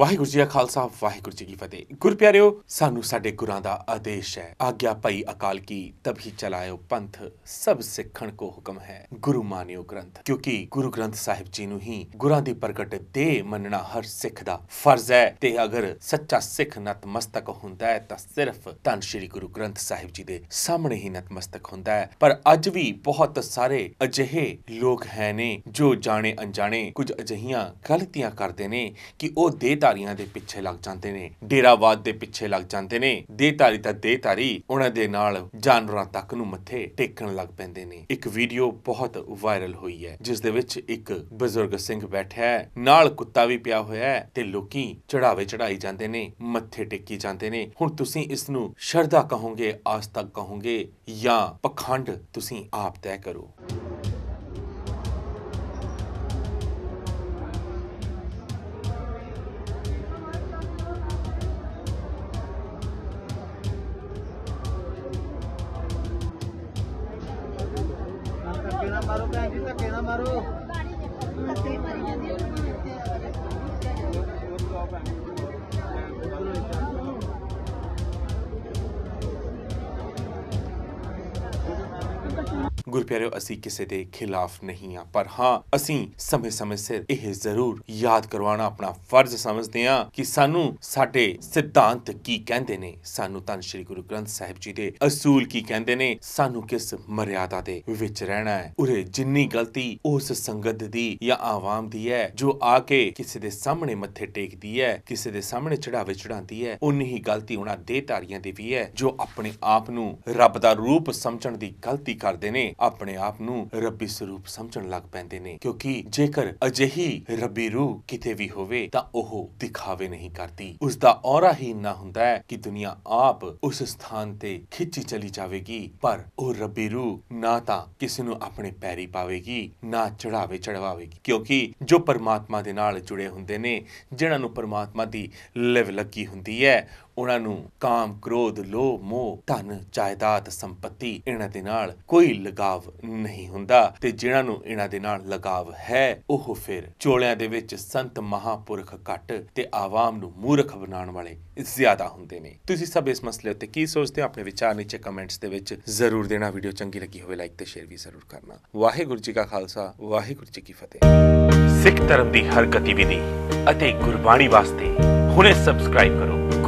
ਵਾਹਿਗੁਰੂ ਜੀ ਕਾ ਖਾਲਸਾ, ਵਾਹਿਗੁਰੂ ਜੀ ਕੀ ਫਤਿਹ। ਗੁਰ ਗੁਰਪਿਆਰਿਓ, ਸਾਨੂੰ ਸਾਡੇ ਗੁਰਾਂ ਦਾ ਆਦੇਸ਼ ਹੈ। ਆਗਿਆ ਭਈ ਅਕਾਲ ਕੀ ਤਭੀ ਚਲਾਇਓ ਪੰਥ। ਸਭ ਸਿੱਖਣ ਕੋ ਹੁਕਮ ਹੈ। ਗੁਰੂ ਮਾਨਿਓ ਗ੍ਰੰਥ। ਕਿਉਂਕਿ ਗੁਰੂ ਗ੍ਰੰਥ ਸਾਹਿਬ ਜੀ ਨੂੰ ਹੀ ਗੁਰਾਂ ਦੀ ਪ੍ਰਗਟ ਦੇ ਮੰਨਣਾ ਹਰ ਸਿੱਖ ਦਾ ਫਰਜ਼ ਹੈ। ਤੇ ਅਗਰ ਸੱਚਾ ਸਿੱਖ ਨਤਮਸਤਕ ਹੁੰਦਾ ਹੈ, ਤਾਂ ਸਿਰਫ ਧੰਨ ਸ਼੍ਰੀ ਗੁਰੂ ਗ੍ਰੰਥ ਸਾਹਿਬ ਜੀ ਦੇ ਸਾਹਮਣੇ ਹੀ ਨਤਮਸਤਕ ਹੁੰਦਾ ਹੈ। ਪਰ ਅੱਜ ਵੀ ਬਹੁਤ ਸਾਰੇ ਅਜਿਹੇ ਲੋਕ ਹੈ ਨੇ, ਜੋ ਜਾਣੇ ਅਣਜਾਣੇ ਕੁਝ ਅਜਿਹੀਆਂ ਗਲਤੀਆਂ ਕਰਦੇ ਨੇ ਕਿ ਉਹ ਦੇ ਤਾਂ ਦੇਹਧਾਰੀਆਂ ਦੇ ਪਿੱਛੇ ਲੱਗ ਜਾਂਦੇ ਨੇ। ਡੇਰਾਵਾਦ ਦੇ ਪਿੱਛੇ ਲੱਗ ਜਾਂਦੇ ਨੇ। ਦੇਹਧਾਰੀ ਤਾਂ ਦੇਹਧਾਰੀ, ਉਹਨਾਂ ਦੇ ਨਾਲ ਜਾਨਵਰਾਂ ਤੱਕ ਨੂੰ ਮੱਥੇ ਟੇਕਣ ਲੱਗ ਪੈਂਦੇ ਨੇ। ਇੱਕ ਵੀਡੀਓ ਬਹੁਤ ਵਾਇਰਲ ਹੋਈ ਹੈ, ਜਿਸ ਦੇ ਵਿੱਚ ਇੱਕ ਬਜ਼ੁਰਗ ਸਿੰਘ ਬੈਠਾ ਹੈ। ਨਾਲ ਕੁੱਤਾ ਵੀ ਪਿਆ ਹੋਇਆ ਹੈ ਤੇ ਲੋਕੀ ਚੜਾਵੇ ਚੜਾਈ ਜਾਂਦੇ ਨੇ, ਮੱਥੇ ਟੇਕੀ ਜਾਂਦੇ ਨੇ। ਹੁਣ ਤੁਸੀਂ ਇਸ ਨੂੰ ਸ਼ਰਧਾ ਕਹੋਗੇ, ਆਸਥਾ ਕਹੋਗੇ ਜਾਂ ਪਖੰਡ ਤੁਸੀਂ ਆਪ ਤੈਅ ਕਰੋ। ਮਾਰੋ ਭੈਣ ਜੀ ਧੱਕੇ ਨਾ ਮਾਰੋ। ਗੁਰਪਿਆਰਿਓ ਅਸੀਂ ਕਿਸੇ ਦੇ ਖਿਲਾਫ ਨਹੀਂ ਆ ਪਰ ਹਾਂ, ਅਸੀਂ ਸਮੇਂ-ਸਮੇਂ ਸਿਰ ਇਹ ਜ਼ਰੂਰ ਯਾਦ ਕਰਵਾਉਣਾ ਆਪਣਾ ਫਰਜ਼ ਸਮਝਦੇ ਹਾਂ ਕਿ ਸਾਨੂੰ ਸਾਡੇ ਸਿਧਾਂਤ ਕੀ ਕਹਿੰਦੇ ਨੇ। ਸਾਨੂੰ ਤਾਂ ਸ੍ਰੀ ਗੁਰੂ ਗ੍ਰੰਥ ਸਾਹਿਬ ਜੀ ਦੇ ਅਸੂਲ ਕੀ ਕਹਿੰਦੇ ਨੇ। ਸਾਨੂੰ ਕਿਸ ਮਰਿਆਦਾ ਦੇ ਵਿੱਚ ਰਹਿਣਾ ਹੈ? ਉਰੇ ਜਿੰਨੀ ਗਲਤੀ ਉਸ ਸੰਗਤ ਦੀ ਜਾਂ ਆਵਾਮ ਦੀ ਹੈ, ਜੋ ਆ ਕੇ ਕਿਸੇ ਦੇ ਸਾਹਮਣੇ ਮੱਥੇ ਟੇਕਦੀ ਹੈ, ਕਿਸੇ ਦੇ ਸਾਹਮਣੇ ਚੜਾਵੇ ਚੜਾਉਂਦੀ ਹੈ ਉਨੀ ਹੀ ਗਲਤੀ ਉਹਨਾਂ ਦੇਹਧਾਰੀਆਂ ਦੀ ਵੀ ਹੈ, ਜੋ ਆਪਣੇ ਆਪ ਨੂੰ ਰੱਬ ਦਾ ਰੂਪ ਸਮਝਣ ਦੀ ਗਲਤੀ ਕਰ ਕਰਦੇ ਨੇ, ਆਪਣੇ ਆਪ ਨੂੰ ਰੱਬੀ ਸਰੂਪ ਸਮਝਣ ਲੱਗ ਪੈਂਦੇ ਨੇ। ਕਿਉਂਕਿ ਜੇਕਰ ਅਜਿਹੀ ਰੱਬੀ ਰੂਹ ਕਿਤੇ ਵੀ ਹੋਵੇ, ਤਾਂ ਉਹ ਦਿਖਾਵੇ ਨਹੀਂ ਕਰਦੀ। ਉਸ ਦਾ ਔਰਾ ਹੀ ਨਾ ਹੁੰਦਾ ਹੈ ਕਿ ਦੁਨੀਆ ਆਪ ਉਸ ਸਥਾਨ ਤੇ ਖਿੱਚੀ ਚਲੀ ਜਾਵੇਗੀ। ਪਰ ਉਹ ਰੱਬੀ ਰੂਹ ਨਾ ਤਾਂ ਕਿਸੇ ਨੂੰ ਆਪਣੇ ਪੈਰੀ ਪਾਵੇਗੀ, ਨਾ ਚੜਾਵੇ ਚੜਵਾਵੇਗੀ। ਕਿਉਂਕਿ ਜੋ ਪਰਮਾਤਮਾ ਦੇ ਨਾਲ ਜੁੜੇ ਹੁੰਦੇ ਨੇ ਜਿਨ੍ਹਾਂ ਨੂੰ ਪਰਮਾਤਮਾ ਦੀ ਲਿਵ ਲੱਗੀ ਹੁੰਦੀ ਹੈ ਉਹਨਾਂ ਨੂੰ ਕਾਮ, ਕ੍ਰੋਧ, ਲੋਭ, ਮੋਹ, ਧਨ, ਜਾਇਦਾਦ, ਸੰਪਤੀ ਇਹਨਾਂ ਦੇ ਨਾਲ ਕੋਈ ਲਗਾਵ ਨਹੀਂ ਹੁੰਦਾ ਤੇ ਜਿਨ੍ਹਾਂ ਨੂੰ ਇਹਨਾਂ ਦੇ ਨਾਲ ਲਗਾਵ ਹੈ, ਉਹ ਫਿਰ ਚੋਲਿਆਂ ਦੇ ਵਿੱਚ ਸੰਤ ਮਹਾਪੁਰਖ ਘੱਟ ਤੇ ਆਵਾਮ ਨੂੰ ਮੂਰਖ ਬਣਾਉਣ ਵਾਲੇ ਜ਼ਿਆਦਾ ਹੁੰਦੇ ਨੇ। ਤੁਸੀਂ ਸਭ ਇਸ ਮਸਲੇ ਉੱਤੇ ਕੀ ਸੋਚਦੇ ਹੋ? ਆਪਣੇ ਵਿਚਾਰ ਨੀਚੇ ਕਮੈਂਟਸ ਦੇ ਵਿੱਚ ਜ਼ਰੂਰ ਦੇਣਾ। ਵੀਡੀਓ ਚੰਗੀ ਲੱਗੀ ਹੋਵੇ, ਲਾਈਕ ਤੇ ਸ਼ੇਅਰ ਵੀ ਜ਼ਰੂਰ ਕਰਨਾ। ਵਾਹਿਗੁਰੂ ਜੀ ਕਾ ਖਾਲਸਾ, ਵਾਹਿਗੁਰੂ ਜੀ ਕੀ ਫਤਿਹ। ਸਿੱਖ ਧਰਮ ਦੀ ਹਰ ਗਤੀਵਿਧੀ ਅਤੇ ਗੁਰਬਾਣੀ ਵਾਸਤੇ ਹੁਣੇ ਸਬਸਕ੍ਰਾਈਬ ਕਰੋ।